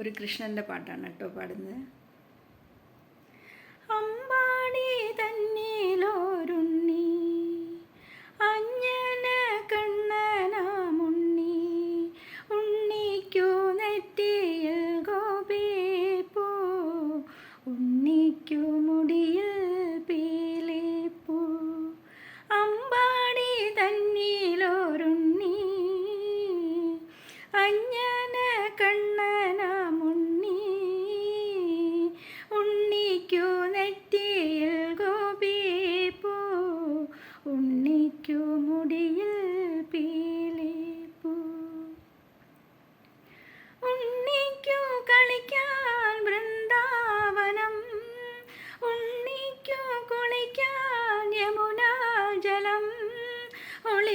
ഒരു കൃഷ്ണന്റെ പാട്ടാണ് കേട്ടോ പാടുന്നത്.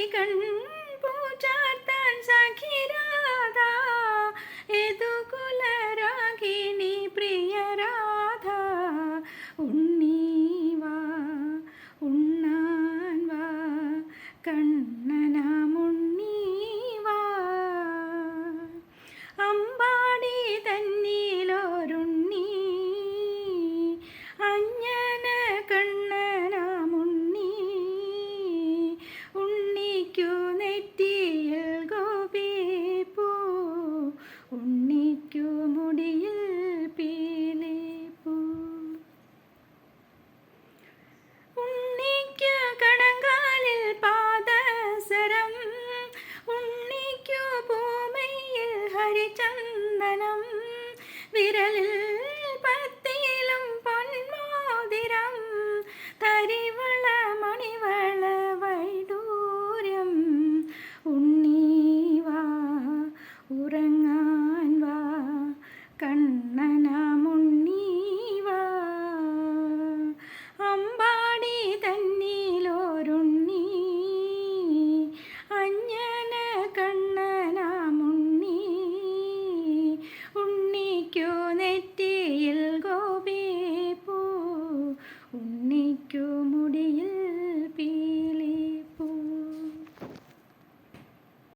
ഒളികൺ പൂച്ചാർത്താൻ സഖിരാധ. യദുകുലരാഗിണി പ്രിയരാധ? ഉണ്ണീവാ ഉണ്ണാൻ വാ കണ്ണനാമുണ്ണീവാ വിരലിൽ പത്തിയിലും പൊന്മോതിരം തരിവള മണിവള വൈഡൂര്യം. ഉണ്ണീവാ ഉറങ്ങാൻ വാ കണ്ണനാമുണ്ണീ